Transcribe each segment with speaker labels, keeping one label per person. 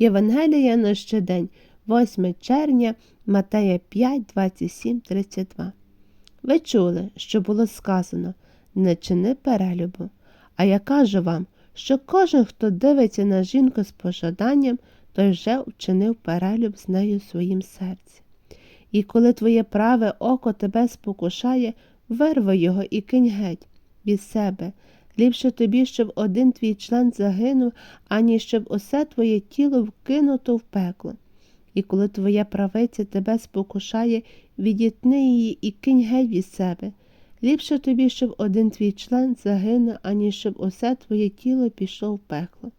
Speaker 1: Євангелія на щодень, 8 червня, Матея 5, 27, 32. Ви чули, що було сказано не чини перелюбу. А я кажу вам, що кожен, хто дивиться на жінку з пожаданням, той вже вчинив перелюб з нею в своїм серці. І коли твоє праве око тебе спокушає, вирви його і кинь геть від себе. Ліпше тобі, щоб один твій член загинув, ані щоб усе твоє тіло вкинуто в пекло. І коли твоя правиця тебе спокушає, відітни її і кинь геть від себе. Ліпше тобі, щоб один твій член загинув, ані щоб усе твоє тіло пішло в пекло.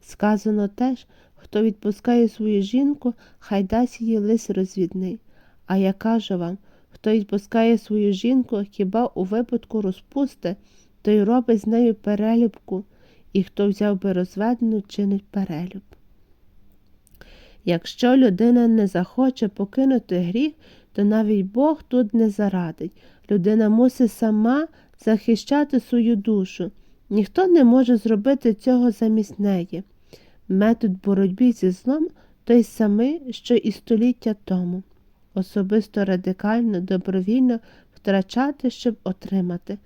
Speaker 1: Сказано теж, хто відпускає свою жінку, хай дасть їй лист розвідний. А я кажу вам, хто відпускає свою жінку, хіба у випадку розпусти, той робить з нею перелюбку, і хто взяв би розведену, чинить перелюб. Якщо людина не захоче покинути гріх, то навіть Бог тут не зарадить. Людина мусить сама захищати свою душу. Ніхто не може зробити цього замість неї. Метод боротьби зі злом той самий, що і століття тому. Особисто радикально, добровільно втрачати, щоб отримати,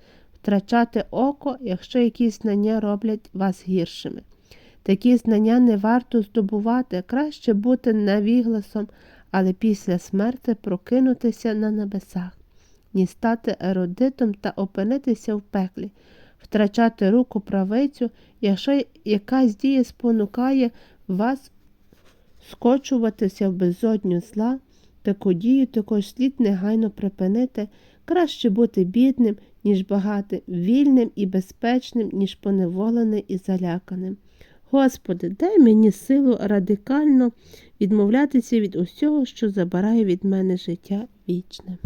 Speaker 1: втрачати око, якщо якісь знання роблять вас гіршими. Такі знання не варто здобувати, краще бути навігласом, але після смерти прокинутися на небесах, ні стати еродитом та опинитися в пеклі, втрачати руку правицю, якщо якась дія спонукає вас скочуватися в безодню зла, таку дію також слід негайно припинити, краще бути бідним, ніж багатим, вільним і безпечним, ніж поневоленим і заляканим. Господи, дай мені силу радикально відмовлятися від усього, що забирає від мене життя вічне.